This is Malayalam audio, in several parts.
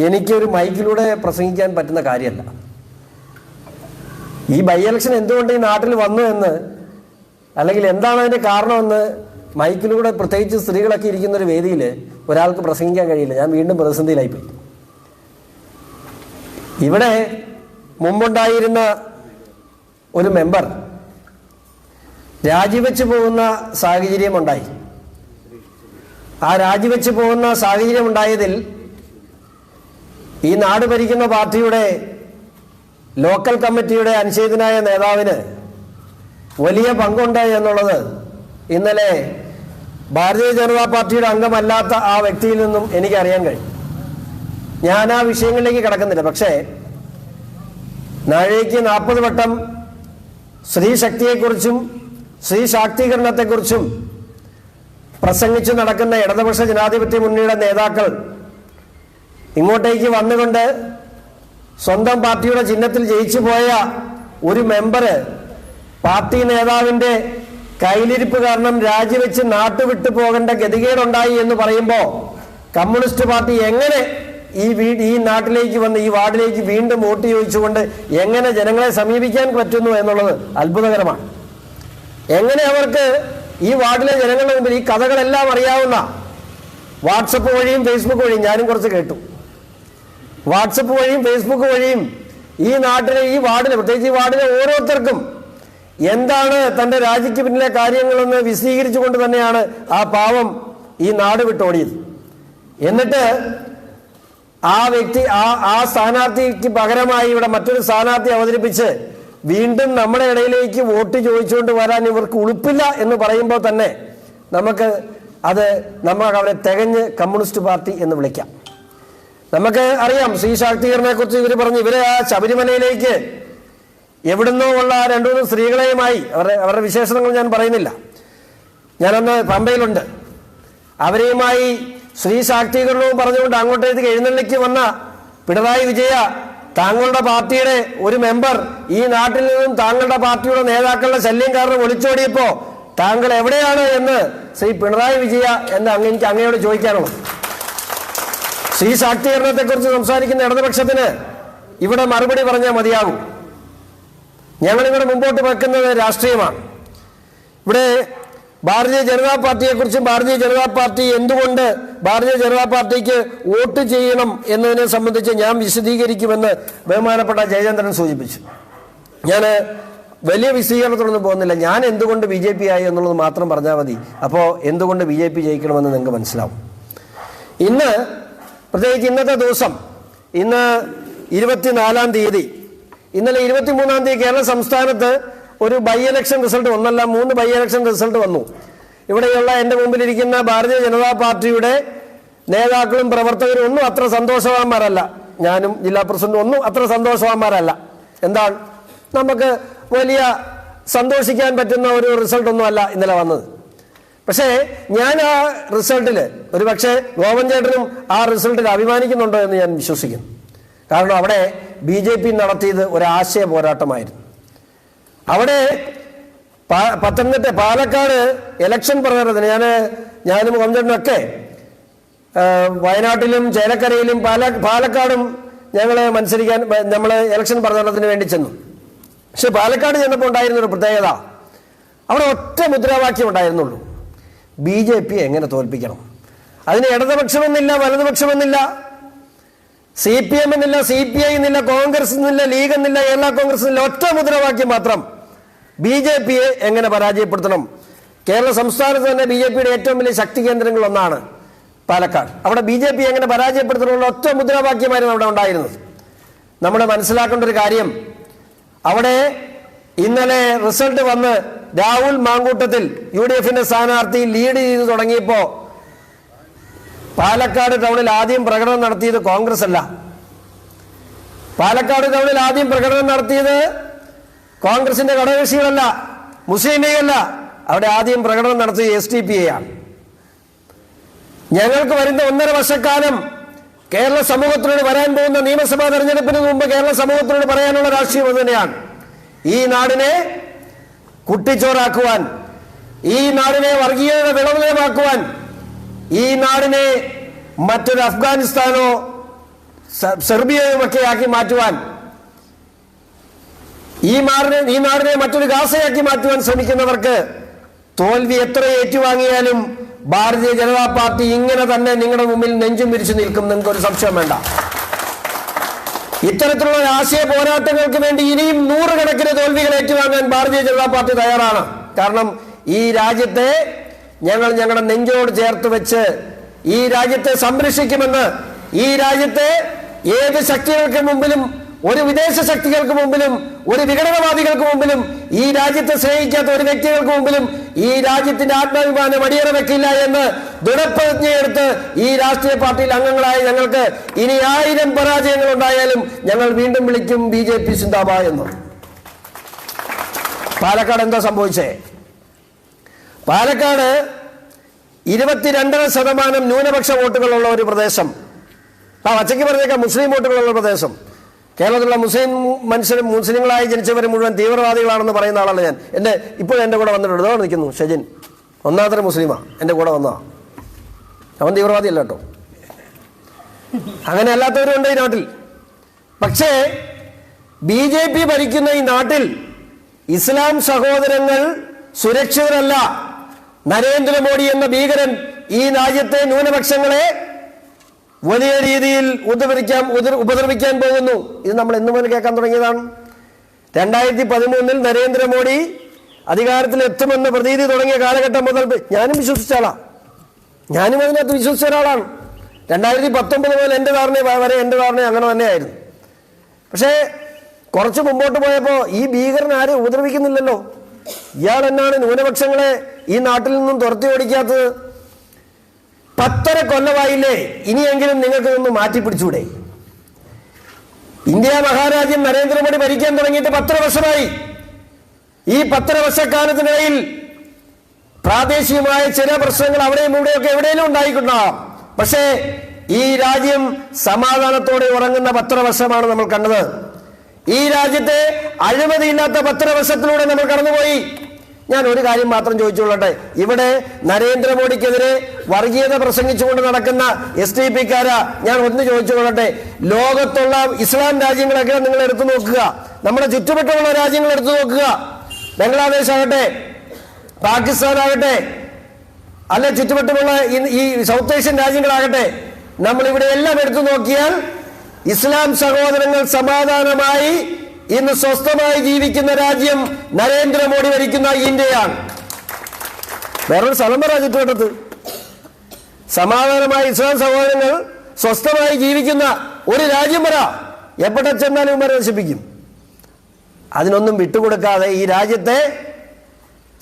എനിക്കൊരു മൈക്കിലൂടെ പ്രസംഗിക്കാൻ പറ്റുന്ന കാര്യമല്ല. ഈ ബൈ ഇലക്ഷൻ എന്തുകൊണ്ട് ഈ നാട്ടിൽ വന്നു എന്ന് അല്ലെങ്കിൽ എന്താണ് അതിന്റെ കാരണമെന്ന് മൈക്കിലൂടെ പ്രത്യേകിച്ച് സ്ത്രീകളൊക്കെ ഇരിക്കുന്ന ഒരു വേദിയിൽ ഒരാൾക്ക് പ്രസംഗിക്കാൻ കഴിയില്ല. ഞാൻ വീണ്ടും പ്രതിസന്ധിയിലായിപ്പോയി ഇവിടെ മുമ്പുണ്ടായിരുന്ന ഒരു മെമ്പർ രാജിവെച്ച് പോകുന്ന സാഹചര്യം ഉണ്ടായി. ആ രാജിവെച്ച് പോകുന്ന സാഹചര്യം ഉണ്ടായതിൽ ഈ നാട് ഭരിക്കുന്ന പാർട്ടിയുടെ ലോക്കൽ കമ്മിറ്റിയുടെ അനുശേദനായ നേതാവിന് വലിയ പങ്കുണ്ട് എന്നുള്ളത് ഇന്നലെ ഭാരതീയ ജനതാ പാർട്ടിയുടെ അംഗമല്ലാത്ത ആ വ്യക്തിയിൽ നിന്നും എനിക്കറിയാൻ കഴിയും. ഞാൻ ആ വിഷയങ്ങളിലേക്ക് കിടക്കുന്നില്ല. പക്ഷേ നാഴേക്ക് നാൽപ്പത് വട്ടം സ്ത്രീ ശക്തിയെക്കുറിച്ചും സ്ത്രീ ശാക്തീകരണത്തെക്കുറിച്ചും പ്രസംഗിച്ചു നടക്കുന്ന ഇടതുപക്ഷ ജനാധിപത്യ മുന്നണിയുടെ നേതാക്കൾ ഇങ്ങോട്ടേക്ക് വന്നുകൊണ്ട് സ്വന്തം പാർട്ടിയുടെ ചിഹ്നത്തിൽ ജയിച്ചു പോയ ഒരു മെമ്പറ് പാർട്ടി നേതാവിന്റെ കയ്യിലിരിപ്പ് കാരണം രാജിവെച്ച് നാട്ടുവിട്ടു പോകേണ്ട ഗതികേടുണ്ടായി എന്ന് പറയുമ്പോൾ കമ്മ്യൂണിസ്റ്റ് പാർട്ടി എങ്ങനെ ഈ വീട് ഈ നാട്ടിലേക്ക് വന്ന് ഈ വാർഡിലേക്ക് വീണ്ടും വോട്ട് ചോദിച്ചുകൊണ്ട് എങ്ങനെ ജനങ്ങളെ സമീപിക്കാൻ പറ്റുന്നു എന്നുള്ളത് അത്ഭുതകരമാണ്. എങ്ങനെ അവർക്ക് ഈ വാർഡിലെ ജനങ്ങളുടെ മുമ്പിൽ ഈ കഥകളെല്ലാം അറിയാവുന്ന വാട്സപ്പ് വഴിയും ഫേസ്ബുക്ക് വഴിയും ഞാനും കുറച്ച് കേട്ടു. വാട്സപ്പ് വഴിയും ഫേസ്ബുക്ക് വഴിയും ഈ നാട്ടിലെ ഈ വാർഡിലെ പ്രത്യേകിച്ച് ഈ വാർഡിലെ ഓരോരുത്തർക്കും എന്താണ് തന്റെ രാജിക്ക് പിന്നിലെ കാര്യങ്ങളെന്ന് വിശദീകരിച്ചുകൊണ്ട് തന്നെയാണ് ആ പാവം ഈ നാട് വിട്ടോടിയത്. എന്നിട്ട് ആ വ്യക്തി ആ ആ സ്ഥാനാർത്ഥിക്ക് പകരമായി ഇവിടെ മറ്റൊരു സ്ഥാനാർത്ഥി അവതരിപ്പിച്ച് വീണ്ടും നമ്മുടെ ഇടയിലേക്ക് വോട്ട് ചോദിച്ചുകൊണ്ട് വരാൻ ഇവർക്ക് ഉളുപ്പില്ല എന്ന് പറയുമ്പോൾ തന്നെ നമുക്ക് അത് നമുക്ക് അവരെ തികഞ്ഞ് കമ്മ്യൂണിസ്റ്റ് പാർട്ടി എന്ന് വിളിക്കാം. നമുക്ക് അറിയാം സ്ത്രീ ശാക്തീകരണെ കുറിച്ച് ഇവർ പറഞ്ഞു. ഇവരെ ആ ശബരിമലയിലേക്ക് എവിടുന്നോ ഉള്ള ആ രണ്ടു മൂന്ന് സ്ത്രീകളെയുമായി അവരുടെ അവരുടെ വിശേഷണങ്ങൾ ഞാൻ പറയുന്നില്ല. ഞാനന്ന് പമ്പയിലുണ്ട്. അവരെയുമായി സ്ത്രീ ശാക്തീകരണവും പറഞ്ഞുകൊണ്ട് അങ്ങോട്ടേക്ക് എഴുന്നള്ളിക്ക് വന്ന പിണറായി വിജയ താങ്കളുടെ പാർട്ടിയുടെ ഒരു മെമ്പർ ഈ നാട്ടിൽ നിന്നും താങ്കളുടെ പാർട്ടിയുടെ നേതാക്കളുടെ ശല്യം കാരണം ഒളിച്ചോടിയപ്പോ താങ്കൾ എവിടെയാണ് എന്ന് ശ്രീ പിണറായി വിജയ എന്ന് അങ്ങ് എനിക്ക് അങ്ങയോട് ചോദിക്കാനുള്ളത്. സ്ത്രീ ശാക്തീകരണത്തെക്കുറിച്ച് സംസാരിക്കുന്ന ഇടതുപക്ഷത്തിന് ഇവിടെ മറുപടി പറഞ്ഞാൽ മതിയാകും ഞങ്ങൾ ഇവിടെ മുമ്പോട്ട് വെക്കുന്നത് രാഷ്ട്രീയമാണ്. ഇവിടെ ഭാരതീയ ജനതാ പാർട്ടിയെക്കുറിച്ചും ഭാരതീയ ജനതാ പാർട്ടി എന്തുകൊണ്ട് ഭാരതീയ ജനതാ പാർട്ടിക്ക് വോട്ട് ചെയ്യണം എന്നതിനെ സംബന്ധിച്ച് ഞാൻ വിശദീകരിക്കുമെന്ന് ബഹുമാനപ്പെട്ട ജയചന്ദ്രൻ സൂചിപ്പിച്ചു. ഞാൻ വലിയ വിശദീകരണത്തിലൊന്നും പോകുന്നില്ല. ഞാൻ എന്തുകൊണ്ട് ബി ജെ പി ആയി എന്നുള്ളത് മാത്രം പറഞ്ഞാൽ മതി. അപ്പോൾ എന്തുകൊണ്ട് ബി ജെ പി ജയിക്കണമെന്ന് നിങ്ങൾക്ക് മനസ്സിലാവും. ഇന്ന് പ്രത്യേകിച്ച് ഇന്നത്തെ ദിവസം ഇന്ന് ഇരുപത്തിനാലാം തീയതി ഇന്നലെ ഇരുപത്തിമൂന്നാം തീയതി കേരള സംസ്ഥാനത്ത് ഒരു ബൈ ഇലക്ഷൻ റിസൾട്ട് ഒന്നല്ല മൂന്ന് ബൈ ഇലക്ഷൻ റിസൾട്ട് വന്നു. ഇവിടെയുള്ള എന്റെ മുമ്പിലിരിക്കുന്ന ഭാരതീയ ജനതാ പാർട്ടിയുടെ നേതാക്കളും പ്രവർത്തകരും ഒന്നും അത്ര സന്തോഷവാന്മാരല്ല. ഞാനും ജില്ലാ പ്രസിഡന്റും ഒന്നും അത്ര സന്തോഷവാന്മാരല്ല. എന്താണ്? നമുക്ക് വലിയ സന്തോഷിക്കാൻ പറ്റുന്ന ഒരു റിസൾട്ട് ഒന്നും അല്ല ഇന്നലെ വന്നത്. പക്ഷേ ഞാൻ ആ റിസൾട്ടിൽ ഒരു പക്ഷേ ഗോവൻ ചേട്ടനും ആ റിസൾട്ടിൽ അഭിമാനിക്കുന്നുണ്ടോ എന്ന് ഞാൻ വിശ്വസിക്കുന്നു. കാരണം അവിടെ ബി ജെ പി നടത്തിയത് ഒരാശയ പോരാട്ടമായിരുന്നു. അവിടെ പത്തനംതിട്ട പാലക്കാട് ഇലക്ഷൻ പ്രചാരണത്തിന് ഞാൻ ഞാനും ഗോവൻചേട്ടനൊക്കെ വയനാട്ടിലും ചേലക്കരയിലും പാല പാലക്കാടും ഞങ്ങൾ മത്സരിക്കാൻ നമ്മൾ ഇലക്ഷൻ പ്രചാരണത്തിന് വേണ്ടി ചെന്നു. പക്ഷെ പാലക്കാട് ചെന്നപ്പോൾ ഉണ്ടായിരുന്നൊരു പ്രത്യേകത. അവിടെ ഒറ്റ മുദ്രാവാക്യം ഉണ്ടായിരുന്നുള്ളൂ. ബി ജെ പി എങ്ങനെ തോൽപ്പിക്കണം? അതിന് ഇടതുപക്ഷമെന്നില്ല വലതുപക്ഷമെന്നില്ല. സി പി എം എന്നില്ല സി പി ഐ എന്നില്ല കോൺഗ്രസ് എന്നില്ല ലീഗ് എന്നില്ല കേരള കോൺഗ്രസ് എന്നില്ല ഒറ്റ മുദ്രാവാക്യം മാത്രം ബി ജെ പിയെ എങ്ങനെ പരാജയപ്പെടുത്തണം? കേരള സംസ്ഥാനത്ത് തന്നെ ബി ജെ പിയുടെ ഏറ്റവും വലിയ ശക്തി കേന്ദ്രങ്ങൾ ഒന്നാണ് പാലക്കാട്. അവിടെ ബി ജെ പി എങ്ങനെ പരാജയപ്പെടുത്തണമെന്നുള്ള ഒറ്റ മുദ്രാവാക്യമായിരുന്നു അവിടെ ഉണ്ടായിരുന്നത്. നമ്മൾ മനസ്സിലാക്കേണ്ട ഒരു കാര്യം അവിടെ ഇന്നലെ റിസൾട്ട് വന്ന് രാഹുൽ മാങ്കൂട്ടത്തിൽ യു ഡി എഫിന്റെ സ്ഥാനാർത്ഥി ലീഡ് ചെയ്ത് തുടങ്ങിയപ്പോ പാലക്കാട് ടൗണിൽ ആദ്യം പ്രകടനം നടത്തിയത് കോൺഗ്രസ് അല്ല. പാലക്കാട് ടൗണിൽ ആദ്യം പ്രകടനം നടത്തിയത് കോൺഗ്രസിന്റെ ഘടകകക്ഷികളല്ല മുസ്ലിം ലീഗ് അല്ല. അവിടെ ആദ്യം പ്രകടനം നടത്തിയത് എസ് ടി പി ആണ്. ഞങ്ങൾക്ക് വരുന്ന ഒന്നര വർഷക്കാലം കേരള സമൂഹത്തിനോട് വരാൻ പോകുന്ന നിയമസഭാ തെരഞ്ഞെടുപ്പിന് മുമ്പ് കേരള സമൂഹത്തിനോട് പറയാനുള്ള രാഷ്ട്രീയം അത് തന്നെയാണ്. ഈ നാടിനെ കുട്ടിച്ചോറാക്കുവാൻ ഈ നാടിനെ വർഗീയതയുടെ വിളനിലമാക്കുവാൻ ഈ നാടിനെ മറ്റൊരു അഫ്ഗാനിസ്ഥാനോ സെർബിയയുമൊക്കെ ആക്കി മാറ്റുവാൻ ഈ നാടിനെ ഈ നാടിനെ മറ്റൊരു ഗാസയാക്കി മാറ്റുവാൻ ശ്രമിക്കുന്നവർക്ക് തോൽവി എത്ര ഏറ്റുവാങ്ങിയാലും ഭാരതീയ ജനതാ പാർട്ടി ഇങ്ങനെ തന്നെ നിങ്ങളുടെ മുമ്പിൽ നെഞ്ചും വിരിച്ചു നിൽക്കും. നിങ്ങൾക്ക് ഒരു സംശയം വേണ്ട. ഇത്തരത്തിലുള്ള ആശയ പോരാട്ടങ്ങൾക്ക് വേണ്ടി ഇനിയും നൂറുകണക്കിന് ഏറ്റുവാങ്ങാൻ ഭാരതീയ ജനതാ പാർട്ടി തയ്യാറാണ്. കാരണം ഈ രാജ്യത്തെ ഞങ്ങൾ ഞങ്ങളുടെ നെഞ്ചോട് ചേർത്ത് വെച്ച് ഈ രാജ്യത്തെ സംരക്ഷിക്കുമെന്ന് ഈ രാജ്യത്തെ ഏത് ശക്തികൾക്ക് മുമ്പിലും ഒരു വിദേശ ശക്തികൾക്ക് മുമ്പിലും ഒരു വിഘടനവാദികൾക്ക് മുമ്പിലും ഈ രാജ്യത്തെ സ്നേഹിക്കാത്ത ഒരു വ്യക്തികൾക്ക് മുമ്പിലും ഈ രാജ്യത്തിന്റെ ആത്മാഭിമാനം അടിയറ വെക്കില്ല എന്ന് ദൃഢപ്രതിജ്ഞയെടുത്ത് ഈ രാഷ്ട്രീയ പാർട്ടിയിൽ അംഗങ്ങളായ ഞങ്ങൾക്ക് ഇനി ആയിരം പരാജയങ്ങൾ ഉണ്ടായാലും ഞങ്ങൾ വീണ്ടും വിളിക്കും ബി ജെ പി സിന്താബ എന്ന്. പാലക്കാട് എന്താ സംഭവിച്ചേ? പാലക്കാട് ഇരുപത്തിരണ്ടര ശതമാനം ന്യൂനപക്ഷ വോട്ടുകളുള്ള ഒരു പ്രദേശം. ആ വച്ചയ്ക്ക് പറഞ്ഞേക്കാം മുസ്ലിം വോട്ടുകളുള്ള പ്രദേശം. കേരളത്തിലുള്ള മുസ്ലിം മനുഷ്യരും മുസ്ലിങ്ങളായി ജനിച്ചവർ മുഴുവൻ തീവ്രവാദികളാണെന്ന് പറയുന്ന ആളാണ് ഞാൻ. എന്റെ ഇപ്പോഴും എന്റെ കൂടെ വന്നിട്ടുണ്ട്. അതോ നിൽക്കുന്നു ഷജിൻ. ഒന്നാമത്തെ മുസ്ലിമാണ് എന്റെ കൂടെ വന്നതാ അവൻ തീവ്രവാദി അല്ല കേട്ടോ. അങ്ങനെ അല്ലാത്തവരുണ്ട് ഈ നാട്ടിൽ. പക്ഷേ ബി ജെ പി ഭരിക്കുന്ന ഈ നാട്ടിൽ ഇസ്ലാം സഹോദരങ്ങൾ സുരക്ഷിതരല്ല. നരേന്ദ്രമോദി എന്ന ഭീകരൻ ഈ രാജ്യത്തെ ന്യൂനപക്ഷങ്ങളെ വലിയ രീതിയിൽ ഉദ്ധരിക്കാൻ ഉപദ്ര- ഉപദ്രവിക്കാൻ പോകുന്നു. ഇത് നമ്മൾ എന്ന് മുതൽ കേൾക്കാൻ തുടങ്ങിയതാണ്. രണ്ടായിരത്തി പതിമൂന്നിൽ നരേന്ദ്രമോദി അധികാരത്തിൽ എത്തുമെന്ന് പ്രതീതി തുടങ്ങിയ കാലഘട്ടം മുതൽ ഞാനും വിശ്വസിച്ച ആളാ. ഞാനും അതിനകത്ത് വിശ്വസിച്ച ഒരാളാണ്. രണ്ടായിരത്തി പത്തൊമ്പത് മുതൽ എന്റെ ധാരണ വരെ എന്റെ ധാരണ അങ്ങനെ തന്നെയായിരുന്നു. പക്ഷേ കുറച്ച് മുമ്പോട്ട് പോയപ്പോൾ ഈ ഭീകരൻ ആരും ഉപദ്രവിക്കുന്നില്ലല്ലോ. ഇയാൾ എന്നാണ് ന്യൂനപക്ഷങ്ങളെ ഈ നാട്ടിൽ നിന്നും തുരത്തി ഓടിക്കാത്തത്? പത്തര കൊല്ലമായില്ലേ ഇനിയെങ്കിലും നിങ്ങൾക്ക് ഒന്ന് മാറ്റിപ്പിടിച്ചൂടെ ഇന്ത്യ മഹാരാജ്യം നരേന്ദ്രമോദി ഭരിക്കാൻ തുടങ്ങിയിട്ട് പത്തര വർഷമായി. ഈ പത്തര വർഷക്കാലത്തിനിടയിൽ പ്രാദേശികമായ ചില പ്രശ്നങ്ങൾ അവിടെയും ഇവിടെയൊക്കെ എവിടെയെങ്കിലും ഉണ്ടായിക്കൊണ്ടാവാം പക്ഷേ ഈ രാജ്യം സമാധാനത്തോടെ ഉറങ്ങുന്ന പത്തര വർഷമാണ് നമ്മൾ കണ്ടത്. ഈ രാജ്യത്തെ അഴിമതിയില്ലാത്ത പത്തര വർഷത്തിലൂടെ നമ്മൾ കടന്നുപോയി. ഞാൻ ഒരു കാര്യം മാത്രം ചോദിച്ചുകൊള്ളട്ടെ. ഇവിടെ നരേന്ദ്രമോദിക്കെതിരെ വർഗീയത പ്രസംഗിച്ചുകൊണ്ട് നടക്കുന്ന എസ് ടി പിക്കാരാ ഞാൻ ഒന്ന് ചോദിച്ചുകൊള്ളട്ടെ. ലോകത്തുള്ള ഇസ്ലാം രാജ്യങ്ങളൊക്കെ നിങ്ങൾ എടുത്തു നോക്കുക. നമ്മുടെ ചുറ്റുവട്ടമുള്ള രാജ്യങ്ങൾ എടുത്തു നോക്കുക. ബംഗ്ലാദേശ് ആകട്ടെ പാകിസ്ഥാൻ ആകട്ടെ അല്ലെ ചുറ്റുവട്ടമുള്ള ഈ- ഈ സൗത്ത് ഏഷ്യൻ രാജ്യങ്ങളാകട്ടെ നമ്മൾ ഇവിടെ എല്ലാം എടുത്തു നോക്കിയാൽ ഇസ്ലാം സഹോദരങ്ങൾ സമാധാനമായി ഇന്ന് സ്വസ്ഥമായി ജീവിക്കുന്ന രാജ്യം നരേന്ദ്രമോദി ഭരിക്കുന്ന ഇന്ത്യയാണ്. വേറൊരു സ്ഥലം പറ സമാധാനമായി ഇസ്ലാം സഹോദരങ്ങൾ സ്വസ്ഥമായി ജീവിക്കുന്ന ഒരു രാജ്യം പറ. എവിടെ ചെന്നാലും ഇവരെ നശിപ്പിക്കും. അതിനൊന്നും വിട്ടുകൊടുക്കാതെ ഈ രാജ്യത്തെ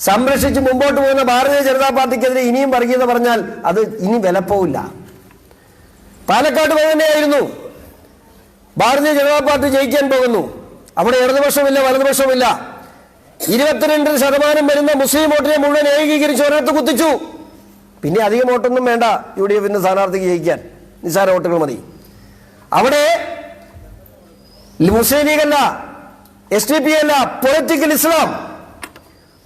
സംരക്ഷിച്ച് മുമ്പോട്ട് പോകുന്ന ഭാരതീയ ജനതാ പാർട്ടിക്കെതിരെ ഇനിയും വർഗീയത പറഞ്ഞാൽ അത് ഇനി വിലപ്പോവില്ല. പാലക്കാട് തന്നെയായിരുന്നു ഭാരതീയ ജനതാ പാർട്ടി ജയിക്കാൻ പോകുന്നു. അവിടെ ഇടതുപക്ഷമില്ല വലതുപക്ഷമില്ല. ഇരുപത്തിരണ്ട് ശതമാനം വരുന്ന മുസ്ലിം വോട്ടിനെ മുഴുവൻ ഏകീകരിച്ച് ഒരിടത്ത് കുത്തിച്ചു. പിന്നെ അധികം വോട്ടൊന്നും വേണ്ട യു ഡി എഫിന്റെ സ്ഥാനാർത്ഥിക്ക് ജയിക്കാൻ. നിസ്സാര വോട്ടുകൾ മതി. അവിടെ മുസ്ലിം ലീഗല്ല എസ് ഡി പി അല്ല പൊളിറ്റിക്കൽ ഇസ്ലാം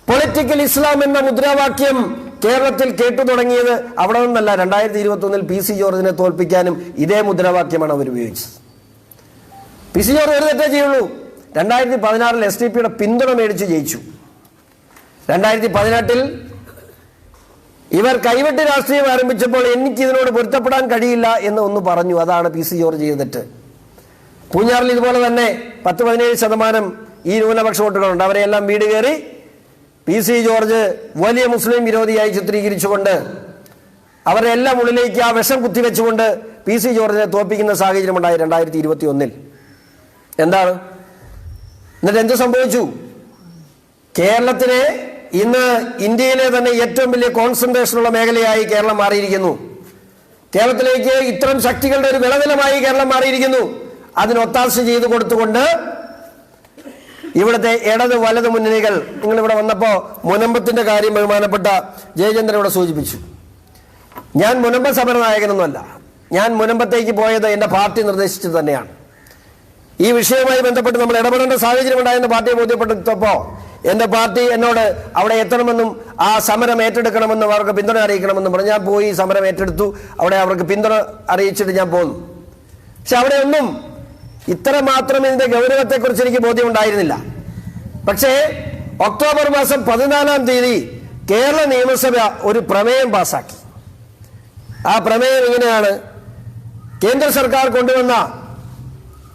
പൊളിറ്റിക്കൽ ഇസ്ലാം എന്ന മുദ്രാവാക്യം കേരളത്തിൽ കേട്ടു തുടങ്ങിയത് അവിടെ നിന്നല്ല. രണ്ടായിരത്തി ഇരുപത്തി ഒന്നിൽ പി സി ജോർജിനെ തോൽപ്പിക്കാനും ഇതേ മുദ്രാവാക്യമാണ് അവർ ഉപയോഗിച്ചത്. പി സി ജോർജ് ഒരു തെറ്റേ ചെയ്യുള്ളൂ. രണ്ടായിരത്തി പതിനാറിൽ എസ് ഡി പിയുടെ പിന്തുണ മേടിച്ച് ജയിച്ചു. രണ്ടായിരത്തി പതിനെട്ടിൽ ഇവർ കൈവെട്ട് രാഷ്ട്രീയം ആരംഭിച്ചപ്പോൾ എനിക്ക് ഇതിനോട് പൊരുത്തപ്പെടാൻ കഴിയില്ല എന്ന് ഒന്ന് പറഞ്ഞു. അതാണ് പി സി ജോർജ് ചെയ്തിട്ട് പൂഞ്ഞാറിൽ ഇതുപോലെ തന്നെ പത്ത് പതിനേഴ് ശതമാനം ഈ ന്യൂനപക്ഷ വോട്ടുകളുണ്ട്. അവരെല്ലാം വീട് കയറി പി സി ജോർജ് വലിയ മുസ്ലിം വിരോധിയായി ചിത്രീകരിച്ചുകൊണ്ട് അവരെ എല്ലാം ഉള്ളിലേക്ക് ആ വിഷം കുത്തിവെച്ചുകൊണ്ട് പി സി ജോർജിനെ തോൽപ്പിക്കുന്ന സാഹചര്യമുണ്ടായി രണ്ടായിരത്തി ഇരുപത്തി ഒന്നിൽ എന്താണ്? എന്നിട്ട് എന്ത് സംഭവിച്ചു? കേരളത്തിലെ ഇന്ന് ഇന്ത്യയിലെ തന്നെ ഏറ്റവും വലിയ കോൺസെൻട്രേഷനുള്ള മേഖലയായി കേരളം മാറിയിരിക്കുന്നു. കേരളത്തിലേക്ക് ഇത്തരം ശക്തികളുടെ ഒരു വിളനിലമായി കേരളം മാറിയിരിക്കുന്നു. അതിനൊത്താശ ചെയ്തു കൊടുത്തുകൊണ്ട് ഇവിടുത്തെ ഇടത് വലത് മുന്നണികൾ നിങ്ങൾ ഇവിടെ വന്നപ്പോൾ മുനമ്പത്തിന്റെ കാര്യം ബഹുമാനപ്പെട്ട ജയചന്ദ്രൻ ഇവിടെ സൂചിപ്പിച്ചു. ഞാൻ മുനമ്പ സമരനായകനൊന്നുമല്ല ഞാൻ മുനമ്പത്തേക്ക് പോയത് എന്റെ പാർട്ടി നിർദ്ദേശിച്ചത് തന്നെയാണ്. ഈ വിഷയവുമായി ബന്ധപ്പെട്ട് നമ്മൾ ഇടപെടേണ്ട സാഹചര്യം ഉണ്ടായെന്ന് പാർട്ടിയെ ബോധ്യപ്പെടുത്തപ്പോ എന്റെ പാർട്ടി എന്നോട് അവിടെ എത്തണമെന്നും ആ സമരം ഏറ്റെടുക്കണമെന്നും അവർക്ക് പിന്തുണ അറിയിക്കണമെന്നും പറഞ്ഞു. ഞാൻ പോയി സമരം ഏറ്റെടുത്തു. അവിടെ അവർക്ക് പിന്തുണ അറിയിച്ചിട്ട് ഞാൻ പോന്നു. പക്ഷെ അവിടെ ഒന്നും ഇത്ര മാത്രം ഇതിന്റെ ഗൗരവത്തെക്കുറിച്ച് എനിക്ക് ബോധ്യമുണ്ടായിരുന്നില്ല. പക്ഷേ ഒക്ടോബർ മാസം പതിനാലാം തീയതി കേരള നിയമസഭ ഒരു പ്രമേയം പാസാക്കി. ആ പ്രമേയം ഇങ്ങനെയാണ്. കേന്ദ്ര സർക്കാർ കൊണ്ടുവന്ന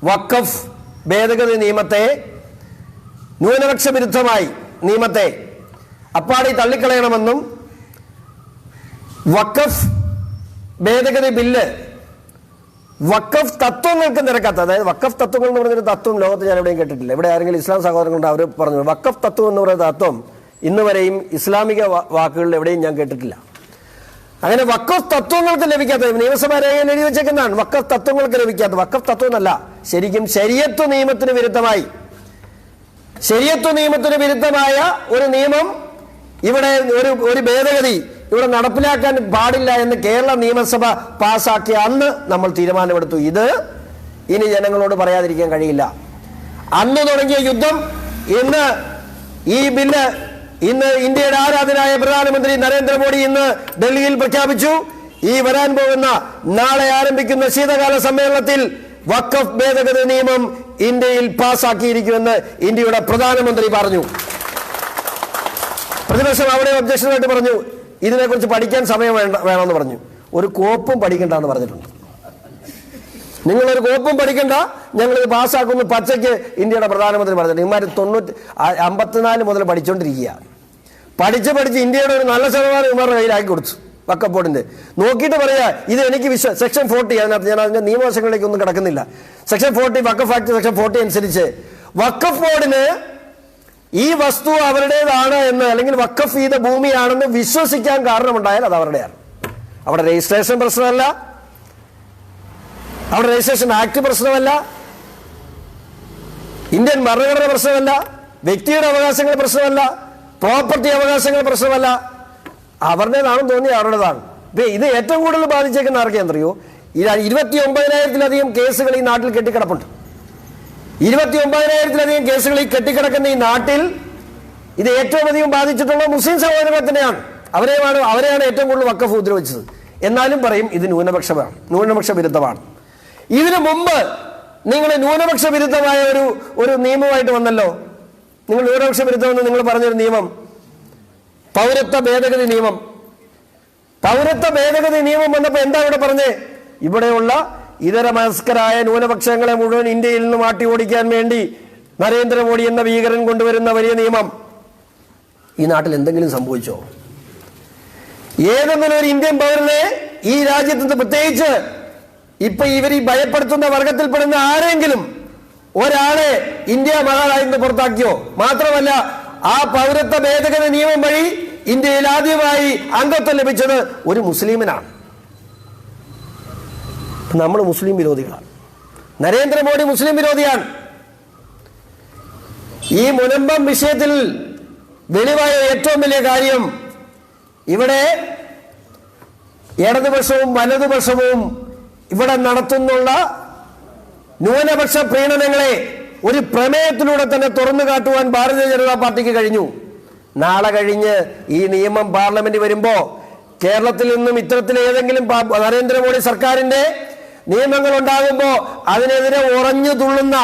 വഖഫ് ഭേദഗതി നിയമത്തെ ന്യൂനപക്ഷ വിരുദ്ധമായി നിയമത്തെ അപ്പാടി തള്ളിക്കളയണമെന്നും വഖഫ് ഭേദഗതി ബില്ല് വഖഫ് തത്വങ്ങൾക്ക് നിരക്കാത്ത അതായത് വഖഫ് തത്വങ്ങൾ എന്ന് പറഞ്ഞൊരു തത്വം ലോകത്ത് ഞാൻ എവിടെയും കേട്ടിട്ടില്ല. ഇവിടെ ആരെങ്കിലും ഇസ്ലാം സഹോദരങ്ങളുണ്ട്? അവർ പറഞ്ഞു വഖഫ് തത്വം എന്ന് പറയുന്ന തത്വം ഇന്ന് വരെയും ഇസ്ലാമിക വാക്കുകളിൽ എവിടെയും ഞാൻ കേട്ടിട്ടില്ല. അങ്ങനെ വക്കഫ് തത്വങ്ങൾക്ക് ലഭിക്കാത്ത നിയമസഭാ രേഖയിൽ എഴുതി വെച്ചേക്കുന്നതാണ് വക്കഫ് തത്വങ്ങൾക്ക് ലഭിക്കാത്ത. വക്കഫ് തത്വം എന്നല്ല ശരിക്കും ശരിയത്വ നിയമത്തിന് വിരുദ്ധമായി. ശരിയത്വ നിയമത്തിന് വിരുദ്ധമായ ഒരു നിയമം ഇവിടെ ഒരു ഒരു ഭേദഗതി ഇവിടെ നടപ്പിലാക്കാൻ പാടില്ല എന്ന് കേരള നിയമസഭ പാസാക്കിയ അന്ന് നമ്മൾ തീരുമാനമെടുത്തു. ഇത് ഇനി ജനങ്ങളോട് പറയാതിരിക്കാൻ കഴിയില്ല. അന്ന് തുടങ്ങിയ യുദ്ധം ഇന്ന് ഈ ബില്ല് ഇന്ന് ഇന്ത്യയുടെ ആരാധനായ പ്രധാനമന്ത്രി നരേന്ദ്രമോദി ഇന്ന് ഡൽഹിയിൽ പ്രഖ്യാപിച്ചു. ഈ വരാൻ പോകുന്ന നാളെ ആരംഭിക്കുന്ന ശീതകാല സമ്മേളനത്തിൽ വഖഫ് ഭേദഗതി നിയമം ഇന്ത്യയിൽ പാസാക്കിയിരിക്കുമെന്ന് ഇന്ത്യയുടെ പ്രധാനമന്ത്രി പറഞ്ഞു. പ്രതിപക്ഷം അവിടെ ഒബ്ജക്ഷനായിട്ട് പറഞ്ഞു ഇതിനെക്കുറിച്ച് പഠിക്കാൻ സമയം വേണ്ട വേണമെന്ന് പറഞ്ഞു. ഒരു കോപ്പും പഠിക്കണ്ട എന്ന് പറഞ്ഞിട്ടുണ്ട്. നിങ്ങളൊരു കോപ്പും പഠിക്കണ്ട ഞങ്ങളിത് പാസ്സാക്കുന്നു പച്ചയ്ക്ക് ഇന്ത്യയുടെ പ്രധാനമന്ത്രി പറഞ്ഞിട്ടുണ്ട്. ഇമാര് തൊണ്ണൂറ്റി അമ്പത്തിനാല് മുതൽ പഠിച്ചുകൊണ്ടിരിക്കുക പഠിച്ച് പഠിച്ച് ഇന്ത്യയുടെ ഒരു നല്ല ശതമാനം ഇമാരുടെ കയ്യിലാക്കി കൊടുത്തു. വക്കഫ് ബോർഡിന്റെ നോക്കിയിട്ട് പറയാ ഇത് എനിക്ക് വിശ്വ സെക്ഷൻ ഫോർട്ടി അതിനകത്ത് ഞാൻ അതിന്റെ നിയമവശങ്ങളിലേക്ക് ഒന്നും കിടക്കുന്നില്ല. Section forty Waqf act section forty അനുസരിച്ച് വക്കഫ് ബോർഡിന് ഈ വസ്തു അവരുടേതാണ് എന്ന് അല്ലെങ്കിൽ വക്കഫ് ചെയ്ത ഭൂമിയാണെന്ന് വിശ്വസിക്കാൻ കാരണമുണ്ടായാൽ അത് അവരുടെയാണ്. അവിടെ രജിസ്ട്രേഷൻ പ്രശ്നമല്ല. അവിടെ രജിസ്ട്രേഷൻ ആക്ട് പ്രശ്നമല്ല. ഇന്ത്യൻ ഭരണഘടന പ്രശ്നമല്ല. വ്യക്തിയുടെ അവകാശങ്ങൾ പ്രശ്നമല്ല. പ്രോപ്പർട്ടി അവകാശങ്ങൾ പ്രശ്നമല്ല. അവരുടേതാണെന്ന് തോന്നി അവരുടേതാണ് ഇപ്പൊ ഇത് ഏറ്റവും കൂടുതൽ ബാധിച്ചേക്കുന്ന ആർക്കെന്തറിയോ ഇരുപത്തി ഒമ്പതിനായിരത്തിലധികം കേസുകൾ ഈ നാട്ടിൽ കെട്ടിക്കിടപ്പുണ്ട്. ഇരുപത്തി ഒമ്പതിനായിരത്തിലധികം കേസുകൾ ഈ കെട്ടിക്കിടക്കുന്ന ഈ നാട്ടിൽ ഇത് ഏറ്റവും അധികം ബാധിച്ചിട്ടുള്ള മുസ്ലിം സഹോദരങ്ങളെ തന്നെയാണ്. അവരെയാണ് അവരെയാണ് ഏറ്റവും കൂടുതൽ വക്കഫ് ഉപദ്രവിച്ചത്. എന്നാലും പറയും ഇത് ന്യൂനപക്ഷമാണ് ന്യൂനപക്ഷ വിരുദ്ധമാണ്. ഇതിനു മുമ്പ് നിങ്ങൾ ന്യൂനപക്ഷ വിരുദ്ധമായ ഒരു ഒരു നിയമമായിട്ട് വന്നല്ലോ? നിങ്ങൾ ന്യൂനപക്ഷ വിരുദ്ധമെന്ന് നിങ്ങൾ പറഞ്ഞൊരു നിയമം പൗരത്വ ഭേദഗതി നിയമം. പൗരത്വ ഭേദഗതി നിയമം വന്നപ്പോ എന്താ ഇവിടെ പറഞ്ഞേ? ഇവിടെയുള്ള ഇതര മനസ്കരായ ന്യൂനപക്ഷങ്ങളെ മുഴുവൻ ഇന്ത്യയിൽ നിന്ന് മാട്ടി ഓടിക്കാൻ വേണ്ടി നരേന്ദ്രമോദി എന്ന ഭീകരൻ കൊണ്ടുവരുന്ന വലിയ നിയമം. ഈ നാട്ടിൽ എന്തെങ്കിലും സംഭവിച്ചോ? ഏതെങ്കിലും ഒരു ഇന്ത്യൻ പൗരനെ ഈ രാജ്യത്ത് പ്രത്യേകിച്ച് ഇപ്പൊ ഇവർ ഈ ഭയപ്പെടുത്തുന്ന വർഗത്തിൽപ്പെടുന്ന ആരെങ്കിലും ഒരാളെ ഇന്ത്യ മഹാരാജ്യത്ത് പുറത്താക്കിയോ? മാത്രമല്ല ആ പൗരത്വ ഭേദഗതി നിയമം വഴി ഇന്ത്യയിൽ ആദ്യമായി അംഗത്വം ലഭിച്ചത് ഒരു മുസ്ലിമിനാണ്. നമ്മൾ മുസ്ലിം വിരോധികളാണ്. നരേന്ദ്രമോദി മുസ്ലിം വിരോധിയാണ്. ഈ മുനമ്പം വിഷയത്തിൽ വെളിവായ ഏറ്റവും വലിയ കാര്യം ഇവിടെ ഇടതുപക്ഷവും വലതുപക്ഷവും ഇവിടെ നടത്തുന്നുള്ള ന്യൂനപക്ഷ പ്രീണനങ്ങളെ ഒരു പ്രമേയത്തിലൂടെ തന്നെ തുറന്നു കാട്ടുവാൻ ഭാരതീയ ജനതാ പാർട്ടിക്ക് കഴിഞ്ഞു. നാളെ കഴിഞ്ഞ് ഈ നിയമം പാർലമെന്റ് വരുമ്പോ കേരളത്തിൽ നിന്നും ഇത്തരത്തിൽ ഏതെങ്കിലും നരേന്ദ്രമോദി സർക്കാരിന്റെ നിയമങ്ങൾ ഉണ്ടാകുമ്പോ അതിനെതിരെ ഉറഞ്ഞു തുള്ളുന്ന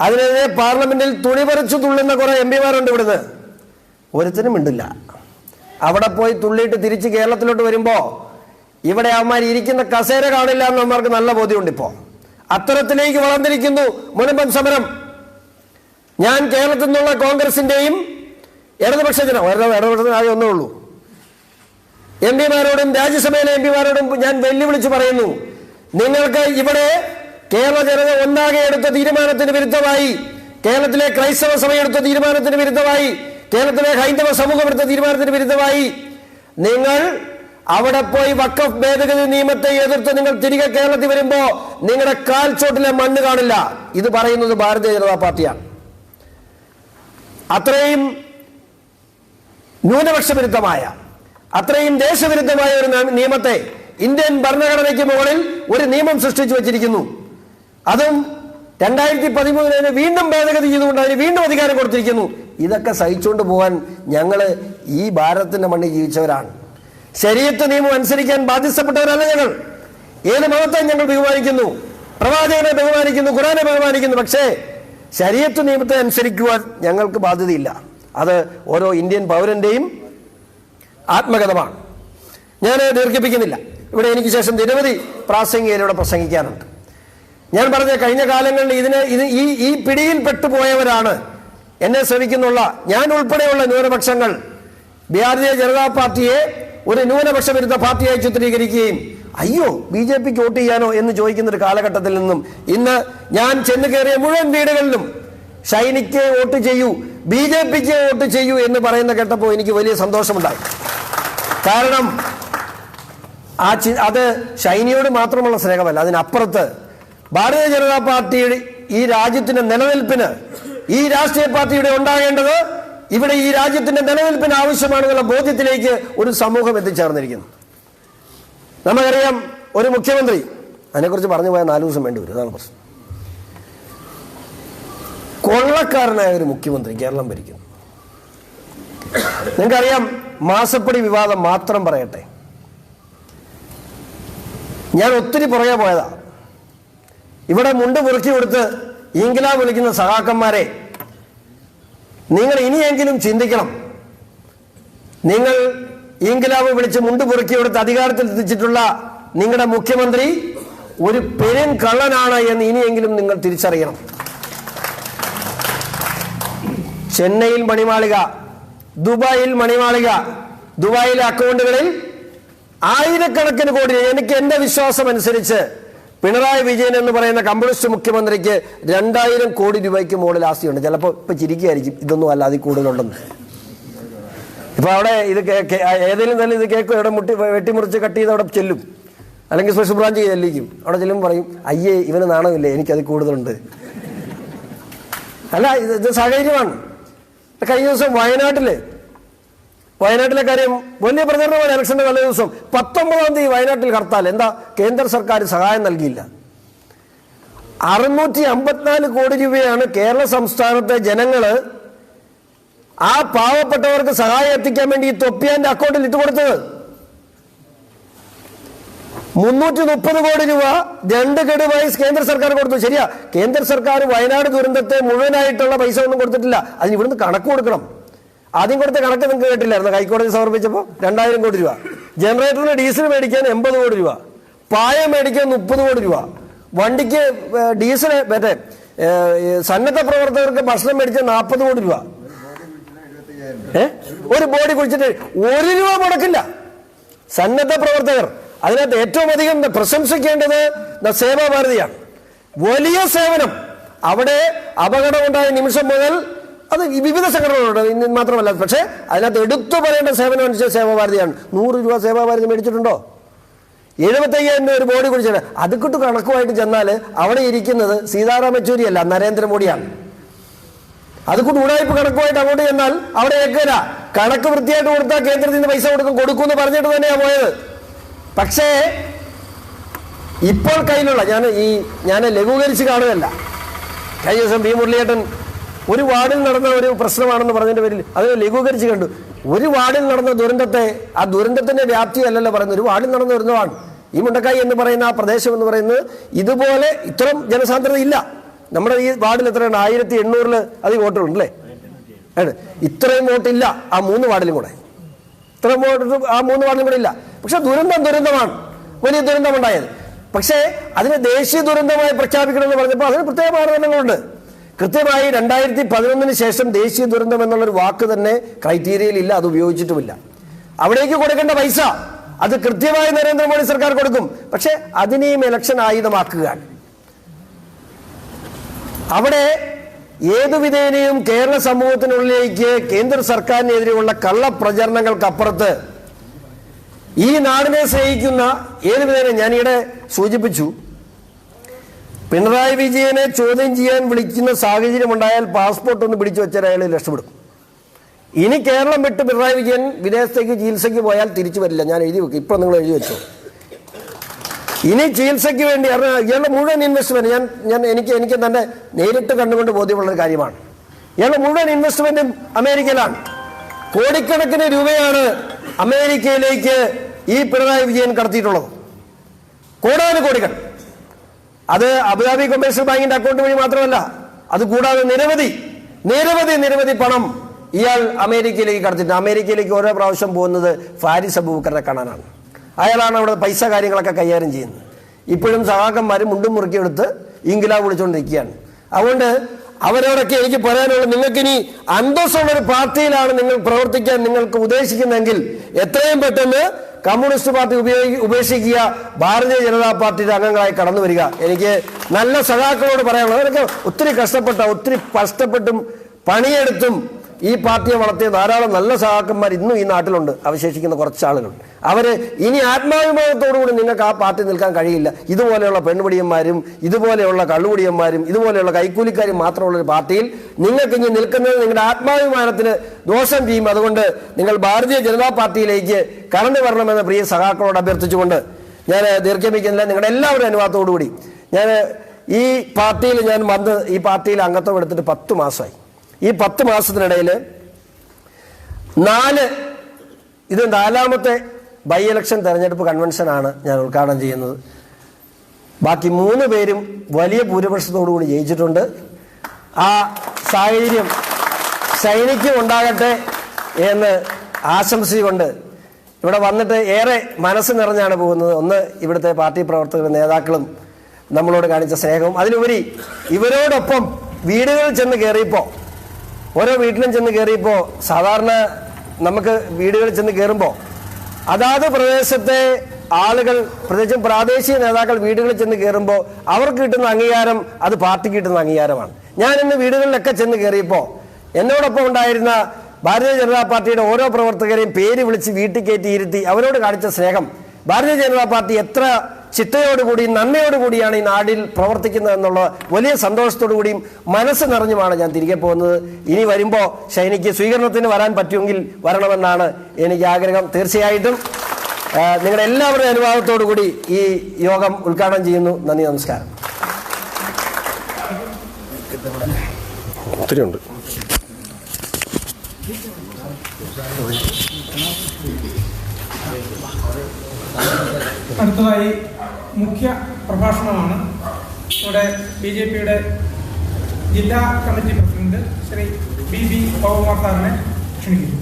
അതിനെതിരെ പാർലമെന്റിൽ തുണിപറിച്ചു തുള്ളുന്ന കുറെ എം പിമാരുണ്ട് ഇവിടുന്ന്. ഒരുത്തിനും മിണ്ടില്ല. അവിടെ പോയി തുള്ളിയിട്ട് തിരിച്ച് കേരളത്തിലോട്ട് വരുമ്പോ ഇവിടെ അവന്മാർ ഇരിക്കുന്ന കസേര കാണില്ല എന്ന് നമ്മൾക്ക് നല്ല ബോധ്യമുണ്ട് ഇപ്പോ അത്തരത്തിലേക്ക് വളർന്നിരിക്കുന്നു മുനമ്പം സമരം. ഞാൻ കേരളത്തിൽ നിന്നുള്ള കോൺഗ്രസിന്റെയും ഇടതുപക്ഷ ജനം ഇടതുപക്ഷത്തിന് ആകെ ഒന്നേ ഉള്ളൂ. എം പിമാരോടും രാജ്യസഭയിലെ എം പിമാരോടും ഞാൻ വെല്ലുവിളിച്ച് പറയുന്നു. നിങ്ങൾക്ക് ഇവിടെ കേരള ജനത ഒന്നാകെ എടുത്ത തീരുമാനത്തിന് വിരുദ്ധമായി കേരളത്തിലെ ക്രൈസ്തവ സഭ എടുത്ത തീരുമാനത്തിന് വിരുദ്ധമായി കേരളത്തിലെ ഹൈന്ദവ സമൂഹം എടുത്ത തീരുമാനത്തിന് വിരുദ്ധമായി നിങ്ങൾ അവിടെ പോയി വക്കഫ് ഭേദഗതി നിയമത്തെ എതിർത്ത് നിങ്ങൾ തിരികെ കേരളത്തിൽ വരുമ്പോ നിങ്ങളുടെ കാൽച്ചോട്ടിലെ മണ്ണ് കാണില്ല. ഇത് പറയുന്നത് ഭാരതീയ ജനതാ പാർട്ടിയാണ്. അത്രയും ന്യൂനപക്ഷ വിരുദ്ധമായ അത്രയും ദേശവിരുദ്ധമായ ഒരു നിയമത്തെ ഇന്ത്യൻ ഭരണഘടനയ്ക്ക് മുകളിൽ ഒരു നിയമം സൃഷ്ടിച്ചു വെച്ചിരിക്കുന്നു. അതും രണ്ടായിരത്തി പതിമൂന്നിന് വീണ്ടും ഭേദഗതി ചെയ്തുകൊണ്ട് അതിന് വീണ്ടും അധികാരം കൊടുത്തിരിക്കുന്നു. ഇതൊക്കെ സഹിച്ചുകൊണ്ട് പോകാൻ ഞങ്ങൾ ഈ ഭാരതത്തിന്റെ മണ്ണിൽ ജീവിച്ചവരാണ്. ശരീരത്ത് നിയമം അനുസരിക്കാൻ ബാധ്യസ്ഥപ്പെട്ടവരല്ല ഞങ്ങൾ. ഏത് മതത്തെ ഞങ്ങൾ ബഹുമാനിക്കുന്നു. പ്രവാചകനെ ബഹുമാനിക്കുന്നു ഖുറാനെ ബഹുമാനിക്കുന്നു. പക്ഷേ ശരീരത്ത് നിയമത്തെ അനുസരിക്കുവാൻ ഞങ്ങൾക്ക് ബാധ്യതയില്ല. അത് ഓരോ ഇന്ത്യൻ പൗരന്റെയും ആത്മകഥമാണ്. ഞാൻ ദീർഘിപ്പിക്കുന്നില്ല. ഇവിടെ എനിക്ക് ശേഷം നിരവധി പ്രാസംഗികയിലൂടെ പ്രസംഗിക്കാനുണ്ട്. ഞാൻ പറഞ്ഞ കഴിഞ്ഞ കാലങ്ങളിൽ ഇതിന് ഇത് ഈ ഈ പിടിയിൽ പെട്ടുപോയവരാണ്. എന്നെ ശ്രമിക്കുന്നുള്ള ഞാൻ ഉൾപ്പെടെയുള്ള ന്യൂനപക്ഷങ്ങൾ ഭാരതീയ ജനതാ പാർട്ടിയെ ഒരു ന്യൂനപക്ഷ വിരുദ്ധ പാർട്ടിയായി ചിത്രീകരിക്കുകയും അയ്യോ ബി ജെ പിക്ക് വോട്ട് ചെയ്യാനോ? എന്ന് ചോദിക്കുന്ന ഒരു കാലഘട്ടത്തിൽ നിന്നും ഇന്ന് ഞാൻ ചെന്ന് കയറിയ മുഴുവൻ വീടുകളിലും ഷൈനിക്ക് വോട്ട് ചെയ്യൂ ബി ജെ പിക്ക് വോട്ട് ചെയ്യൂ എന്ന് പറയുന്ന കേട്ടപ്പോൾ എനിക്ക് വലിയ സന്തോഷമുണ്ടായി. കാരണം ആ ചി അത് ഷൈനിയോട് മാത്രമുള്ള സ്നേഹമല്ല അതിനപ്പുറത്ത് ഭാരതീയ ജനതാ പാർട്ടിയുടെ ഈ രാജ്യത്തിന്റെ നിലനിൽപ്പിന് ഈ രാഷ്ട്രീയ പാർട്ടിയുടെ ഉണ്ടാകേണ്ടത് ഇവിടെ ഈ രാജ്യത്തിന്റെ നിലനിൽപ്പിന് ആവശ്യമാണെന്നുള്ള ബോധ്യത്തിലേക്ക് ഒരു സമൂഹം എത്തിച്ചേർന്നിരിക്കുന്നു. നമുക്കറിയാം ഒരു മുഖ്യമന്ത്രി അതിനെക്കുറിച്ച് പറഞ്ഞു പോയാൽ നാല് ദിവസം വേണ്ടി വരും അതാണ് പ്രശ്നം. കൊള്ളക്കാരനായ ഒരു മുഖ്യമന്ത്രി കേരളം ഭരിക്കുന്നു. നിങ്ങൾക്കറിയാം മാസപ്പടി വിവാദം മാത്രം പറയട്ടെ. ഞാൻ ഒത്തിരി പുറകെ പോയതാ. ഇവിടെ മുണ്ട് മുറുക്കി കൊടുത്ത് ഇംഗ്ലാ വിളിക്കുന്ന സഹാക്കന്മാരെ നിങ്ങൾ ഇനിയെങ്കിലും ചിന്തിക്കണം. നിങ്ങൾ ഇംഗ്ലാവ് വിളിച്ച് മുണ്ട് മുറുക്കി കൊടുത്ത് അധികാരത്തിൽ എത്തിച്ചിട്ടുള്ള നിങ്ങളുടെ മുഖ്യമന്ത്രി ഒരു പെരും കള്ളനാണ് എന്ന് ഇനിയെങ്കിലും നിങ്ങൾ തിരിച്ചറിയണം. ചെന്നൈയിൽ മണിമാളിക ദുബായിൽ മണിമാളിക ദുബായിലെ അക്കൗണ്ടുകളിൽ ആയിരക്കണക്കിന് കോടി എനിക്ക് എന്റെ വിശ്വാസം അനുസരിച്ച് പിണറായി വിജയൻ എന്ന് പറയുന്ന കമ്മ്യൂണിസ്റ്റ് മുഖ്യമന്ത്രിക്ക് രണ്ടായിരം കോടി രൂപയ്ക്ക് മുകളിൽ ആസ്തിയുണ്ട്. ചിലപ്പോൾ ഇപ്പൊ ചിരിക്കുകയായിരിക്കും ഇതൊന്നും അല്ല അതിൽ കൂടുതലുണ്ടെന്ന്. ഇപ്പൊ അവിടെ ഇത് ഏതെങ്കിലും തന്നെ ഇത് കേക്ക് ഇവിടെ മുട്ടി വെട്ടിമുറിച്ച് കട്ട് ചെയ്ത് അവിടെ ചെല്ലും. അല്ലെങ്കിൽ സ്പെഷ്യൽ ബ്രാഞ്ച് ചെല്ലിക്കും. അവിടെ ചെല്ലും പറയും അയ്യേ ഇവന് നാണമില്ലേ? എനിക്കത് കൂടുതലുണ്ട്. അല്ല ഇത് സാഹചര്യമാണ് കഴിഞ്ഞ ദിവസം വയനാട്ടിൽ വയനാട്ടിലെ കാര്യം വലിയ പ്രചരണമാണ് ഇലക്ഷന്റെ തലേ ദിവസം. പത്തൊമ്പതാം തീയതി വയനാട്ടിൽ ഹർത്താൽ. എന്താ? കേന്ദ്ര സർക്കാർ സഹായം നൽകിയില്ല. അറുന്നൂറ്റി അമ്പത്തിനാല് കോടി രൂപയാണ് കേരള സംസ്ഥാനത്തെ ജനങ്ങൾ ആ പാവപ്പെട്ടവർക്ക് സഹായം എത്തിക്കാൻ വേണ്ടി ഈ തൊപ്പിയാന്റെ അക്കൗണ്ടിൽ ഇട്ട് കൊടുത്തത്. മുന്നൂറ്റി മുപ്പത് കോടി രൂപ രണ്ട് ഗഡുവായി കേന്ദ്ര സർക്കാർ കൊടുത്തു. ശരിയാ. കേന്ദ്ര സർക്കാർ വയനാട് ദുരന്തത്തെ മുഴുവനായിട്ടുള്ള പൈസ ഒന്നും കൊടുത്തിട്ടില്ല. അതിന് ഇവിടുന്ന് കണക്ക് കൊടുക്കണം. ആദ്യം കൊടുത്ത കണക്ക് നിങ്ങൾക്ക് കേട്ടില്ലായിരുന്നു? ഹൈക്കോടതി സമർപ്പിച്ചപ്പോൾ രണ്ടായിരം കോടി രൂപ. ജനറേറ്ററിന് ഡീസൽ മേടിക്കാൻ എൺപത് കോടി രൂപ. പായ മേടിക്കാൻ മുപ്പത് കോടി രൂപ. വണ്ടിക്ക് ഡീസൽ മറ്റേ സന്നദ്ധ പ്രവർത്തകർക്ക് ഭക്ഷണം മേടിച്ച നാൽപ്പത് കോടി രൂപ. ഏ? ഒരു ബോഡി കുഴിച്ചിട്ട് ഒരു രൂപ മുടക്കില്ല. സന്നദ്ധ പ്രവർത്തകർ. അതിനകത്ത് ഏറ്റവും അധികം പ്രശംസിക്കേണ്ടത് സേവാഭാരതിയാണ്. വലിയ സേവനം. അവിടെ അപകടമുണ്ടായ നിമിഷം മുതൽ അത് വിവിധ സംഘടനകളുണ്ട്. ഇന്ന് മാത്രമല്ല. പക്ഷേ അതിനകത്ത് എടുത്തു പറയേണ്ട സേവനം അനുസരിച്ച് സേവാഭാരതിയാണ്. നൂറ് രൂപ സേവാഭാരതി മേടിച്ചിട്ടുണ്ടോ? എഴുപത്തയ്യായിരം രൂപ ഒരു ബോഡി കുടിച്ചിട്ട് അത് കിട്ടു കണക്കുമായിട്ട് ചെന്നാൽ അവിടെ ഇരിക്കുന്നത് സീതാറാം യെച്ചൂരി അല്ല നരേന്ദ്രമോദിയാണ് അതുകൊണ്ട് ഉടായ്പ കണക്കുമായിട്ട് അങ്ങോട്ട് ചെന്നാൽ അവിടെ ഏക്കര കണക്ക് വൃത്തിയായിട്ട് കൊടുത്താൽ കേന്ദ്രത്തിൽ നിന്ന് പൈസ കൊടുക്കും കൊടുക്കും എന്ന് പറഞ്ഞിട്ട് തന്നെയാ പോയത്. പക്ഷേ ഇപ്പോൾ കയ്യിലുള്ള ഞാൻ ഈ ഞാൻ ലഘൂകരിച്ച് കാണുകയല്ല. കഴിഞ്ഞ ദിവസം പി മുരളിയേട്ടൻ ഒരു വാർഡിൽ നടന്ന ഒരു പ്രശ്നമാണെന്ന് പറഞ്ഞതിന്റെ പേരിൽ അത് ലഘൂകരിച്ച് കണ്ടു. ഒരു വാർഡിൽ നടന്ന ദുരന്തത്തെ ആ ദുരന്തത്തിന്റെ വ്യാപ്തി അല്ലല്ലോ പറയുന്നത്. ഒരു വാർഡിൽ നടന്ന ദുരന്തമാണ്. ഈ മുണ്ടക്കായി എന്ന് പറയുന്ന ആ പ്രദേശം എന്ന് പറയുന്നത് ഇതുപോലെ ഇത്രയും ജനസാന്ദ്രത ഇല്ല. നമ്മുടെ ഈ വാർഡിൽ എത്രയാണ് ആയിരത്തി എണ്ണൂറിൽ അധികം വോട്ടുകളുണ്ട് അല്ലേ. ഇത്രയും വോട്ടില്ല ആ മൂന്ന് വാർഡിലും കൂടെ. ഇത്രയും വോട്ട് ആ മൂന്ന് വാർഡിലും കൂടെ ഇല്ല. പക്ഷെ ദുരന്തം ദുരന്തമാണ്. വലിയ ദുരന്തമുണ്ടായത്. പക്ഷേ അതിനെ ദേശീയ ദുരന്തമായി പ്രഖ്യാപിക്കണമെന്ന് പറഞ്ഞപ്പോൾ അതിന് പ്രത്യേക മാനദണ്ഡങ്ങളുണ്ട്. കൃത്യമായി രണ്ടായിരത്തി പതിനൊന്നിന് ശേഷം ദേശീയ ദുരന്തം എന്നുള്ളൊരു വാക്ക് തന്നെ ക്രൈറ്റീരിയയിൽ ഇല്ല അത് ഉപയോഗിച്ചിട്ടുമില്ല. അവിടേക്ക് കൊടുക്കേണ്ട പൈസ അത് കൃത്യമായി നരേന്ദ്രമോദി സർക്കാർ കൊടുക്കും. പക്ഷെ അതിനെയും ഇലക്ഷൻ ആയുധമാക്കുകയാണ്. അവിടെ ഏതു വിധേനയും കേരള സമൂഹത്തിനുള്ളിലേക്ക് കേന്ദ്ര സർക്കാരിനെതിരെയുള്ള കള്ളപ്രചരണങ്ങൾക്കപ്പുറത്ത് ഈ നാടിനെ സ്നേഹിക്കുന്ന ഏതുവിധേന ഞാനിവിടെ സൂചിപ്പിച്ചു. പിണറായി വിജയനെ ചോദ്യം ചെയ്യാൻ വിളിക്കുന്ന സാഹചര്യം ഉണ്ടായാൽ പാസ്പോർട്ട് ഒന്ന് പിടിച്ചു വെച്ചാൽ അയാൾ രക്ഷപ്പെടും. ഇനി കേരളം വിട്ട് പിണറായി വിജയൻ വിദേശത്തേക്ക് ചികിത്സയ്ക്ക് പോയാൽ തിരിച്ചു വരില്ല. ഞാൻ എഴുതി വെക്കും. ഇപ്പൊ നിങ്ങൾ എഴുതി വെച്ചോ. ഇനി ചികിത്സയ്ക്ക് വേണ്ടി ഇയാളുടെ മുഴുവൻ ഇൻവെസ്റ്റ്മെന്റ് ഞാൻ ഞാൻ എനിക്ക് എനിക്ക് തന്നെ നേരിട്ട് കണ്ടുകൊണ്ട് ബോധ്യമുള്ള ഒരു കാര്യമാണ്. ഇയാളുടെ മുഴുവൻ ഇൻവെസ്റ്റ്മെന്റും അമേരിക്കയിലാണ്. കോടിക്കണക്കിന് രൂപയാണ് അമേരിക്കയിലേക്ക് ഈ പിണറായി വിജയൻ കടത്തിയിട്ടുള്ളത്. കോടാനുകോടികൾ. അത് അബുദാബി കൊമേഴ്സ്യൽ ബാങ്കിന്റെ അക്കൗണ്ട് വഴി മാത്രമല്ല അത് കൂടാതെ നിരവധി നിരവധി നിരവധി പണം ഇയാൾ അമേരിക്കയിലേക്ക് കടത്തിട്ട് അമേരിക്കയിലേക്ക് ഓരോ പ്രാവശ്യം പോകുന്നത് ഫാരിസ് അബൂബക്കറിനെ കാണാനാണ്. അയാളാണ് അവിടെ പൈസ കാര്യങ്ങളൊക്കെ കൈകാര്യം ചെയ്യുന്നത്. ഇപ്പോഴും സഹാക്കന്മാർ മുണ്ടും മുറുക്കിയെടുത്ത് ഇംഗ്ലാ വിളിച്ചുകൊണ്ടിരിക്കുകയാണ്. അതുകൊണ്ട് അവരോടൊക്കെ എനിക്ക് പറയാനുള്ളത് നിങ്ങൾക്ക് ഇനി അന്തസ്സുള്ള ഒരു പാർട്ടിയിലാണ് നിങ്ങൾ പ്രവർത്തിക്കാൻ നിങ്ങൾക്ക് ഉദ്ദേശിക്കുന്നതെങ്കിൽ എത്രയും പെട്ടെന്ന് കമ്മ്യൂണിസ്റ്റ് പാർട്ടി ഉപയോഗി ഉപേക്ഷിക്കുക ഭാരതീയ ജനതാ പാർട്ടിയുടെ അംഗങ്ങളായി കടന്നു വരിക എനിക്ക് നല്ല സഖാക്കളോട് പറയാനുള്ളത് അവരൊക്കെ ഒത്തിരി കഷ്ടപ്പെട്ട ഒത്തിരി കഷ്ടപ്പെട്ടും പണിയെടുത്തും ഈ പാർട്ടിയെ വളർത്തിയ ധാരാളം നല്ല സഹാക്കന്മാർ ഇന്നും ഈ നാട്ടിലുണ്ട്. അവശേഷിക്കുന്ന കുറച്ച് ആളുകൾ അവർ ഇനി ആത്മാഭിമാനത്തോടുകൂടി നിങ്ങൾക്ക് ആ പാർട്ടി നിൽക്കാൻ കഴിയില്ല. ഇതുപോലെയുള്ള പെൺപിടിയന്മാരും ഇതുപോലെയുള്ള കള്ളുപിടിയന്മാരും ഇതുപോലെയുള്ള കൈക്കൂലിക്കാരും മാത്രമുള്ള ഒരു പാർട്ടിയിൽ നിങ്ങൾക്ക് ഇനി നിൽക്കുന്നത് നിങ്ങളുടെ ആത്മാഭിമാനത്തിന് ദോഷം ചെയ്യും. അതുകൊണ്ട് നിങ്ങൾ ഭാരതീയ ജനതാ പാർട്ടിയിലേക്ക് കടന്നു വരണമെന്ന് പ്രിയ സഹാക്കളോട് അഭ്യർത്ഥിച്ചുകൊണ്ട് ഞാൻ ദീർഘമിക്കുന്നില്ല. നിങ്ങളുടെ എല്ലാവരും അനുവാദത്തോടുകൂടി ഞാൻ ഈ പാർട്ടിയിൽ ഞാൻ വന്ന് ഈ പാർട്ടിയിൽ അംഗത്വം എടുത്തിട്ട് പത്ത് മാസമായി. ഈ പത്ത് മാസത്തിനിടയിൽ നാല് ഇത് നാലാമത്തെ ബൈ ഇലക്ഷൻ തെരഞ്ഞെടുപ്പ് കൺവെൻഷനാണ് ഞാൻ ഉദ്ഘാടനം ചെയ്യുന്നത്. ബാക്കി മൂന്ന് പേരും വലിയ ഭൂരിപക്ഷത്തോടുകൂടി ജയിച്ചിട്ടുണ്ട്. ആ സാഹചര്യം സൈനിക്കും ഉണ്ടാകട്ടെ എന്ന് ആശംസിച്ചുകൊണ്ട് ഇവിടെ വന്നിട്ട് ഏറെ മനസ്സ് നിറഞ്ഞാണ് പോകുന്നത്. ഒന്ന് ഇവിടുത്തെ പാർട്ടി പ്രവർത്തകരും നേതാക്കളും നമ്മളോട് കാണിച്ച സ്നേഹവും. അതിലുപരി ഇവരോടൊപ്പം വീടുകളിൽ ചെന്ന് കയറിയപ്പോൾ ഓരോ വീട്ടിലും ചെന്ന് കയറിയപ്പോൾ സാധാരണ നമുക്ക് വീടുകളിൽ ചെന്ന് കയറുമ്പോൾ അതാത് പ്രദേശത്തെ ആളുകൾ പ്രത്യേകിച്ചും പ്രാദേശിക നേതാക്കൾ വീടുകളിൽ ചെന്ന് കയറുമ്പോൾ അവർക്ക് കിട്ടുന്ന അംഗീകാരം അത് പാർട്ടിക്ക് കിട്ടുന്ന അംഗീകാരമാണ്. ഞാൻ ഇന്ന് വീടുകളിലൊക്കെ ചെന്ന് കയറിയപ്പോൾ എന്നോടൊപ്പം ഉണ്ടായിരുന്ന ഭാരതീയ ജനതാ പാർട്ടിയുടെ ഓരോ പ്രവർത്തകരെയും പേര് വിളിച്ച് വീട്ടിൽ കയറ്റി ഇരുത്തി അവരോട് കാണിച്ച സ്നേഹം ഭാരതീയ ജനതാ പാർട്ടി എത്ര ചിട്ടയോടുകൂടി നന്മയോടുകൂടിയാണ് ഈ നാടിൽ പ്രവർത്തിക്കുന്നത് എന്നുള്ള വലിയ സന്തോഷത്തോടു കൂടിയും മനസ്സ് നിറഞ്ഞുമാണ് ഞാൻ തിരികെ പോകുന്നത്. ഇനി വരുമ്പോൾ ഷൈനിക്ക് സ്വീകരണത്തിന് വരാൻ പറ്റുമെങ്കിൽ വരണമെന്നാണ് എനിക്ക് ആഗ്രഹം. തീർച്ചയായിട്ടും നിങ്ങളുടെ എല്ലാവരുടെയും അനുവാദത്തോടു കൂടി ഈ യോഗം ഉദ്ഘാടനം ചെയ്യുന്നു. നന്ദി നമസ്കാരം. ഒത്തിരി ഉണ്ട്. അടുത്തതായി മുഖ്യ പ്രഭാഷണമാണ്. ഇവിടെ ബി ജെ പിയുടെ ജില്ലാ committee president Shri B B Pavakumar സാറിനെ ക്ഷണിക്കുന്നു.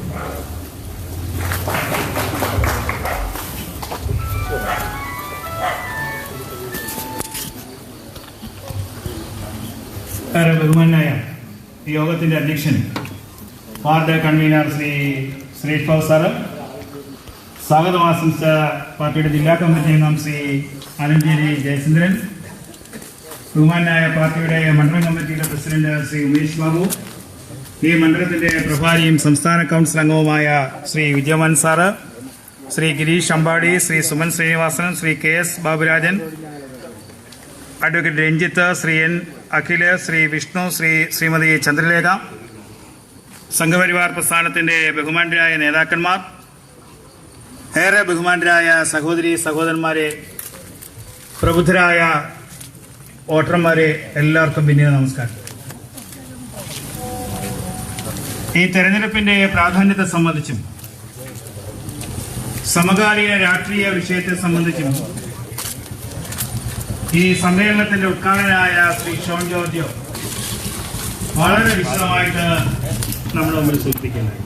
ബഹുമാനായ യോഗത്തിന്റെ അധ്യക്ഷൻ ward convener Shri Sreeshbhav sir സ്വാഗതം ആശംസിച്ച പാർട്ടിയുടെ ജില്ലാ കമ്മിറ്റി അംഗം ശ്രീ ആലഞ്ചേരി ജയചന്ദ്രൻ ബഹുമാനായ പാർട്ടിയുടെ മണ്ഡലം കമ്മിറ്റിയുടെ പ്രസിഡന്റ് ശ്രീ ഉമേഷ് ബാബു ഈ മണ്ഡലത്തിന്റെ പ്രഭാരിയും സംസ്ഥാന കൗൺസിൽ അംഗവുമായ Shri Vijayaman sir Shri Girish Ambadi Shri Suman Srinivasan Shri K S Baburajan advocate Ranjith Shri N Akhil Shri Vishnu Shri Shrimati Chandralekha Sangh Parivar പ്രസ്ഥാനത്തിന്റെ ബഹുമാനായ നേതാക്കന്മാർ ഏറെ ബഹുമാനരായ സഹോദരി സഹോദരന്മാരെ പ്രബുദ്ധരായ വോട്ടർമാരെ എല്ലാവർക്കും പിന്നീട് നമസ്കാരം. ഈ തെരഞ്ഞെടുപ്പിന്റെ പ്രാധാന്യത്തെ സംബന്ധിച്ചും സമകാലീന രാഷ്ട്രീയ വിഷയത്തെ സംബന്ധിച്ചും ഈ സമ്മേളനത്തിന്റെ ഉദ്ഘാടനായ ശ്രീ ഷോൺ ജോർജോ വളരെ വിശദമായിട്ട് നമ്മുടെ മുമ്പിൽ സൂചിപ്പിക്കുന്നത്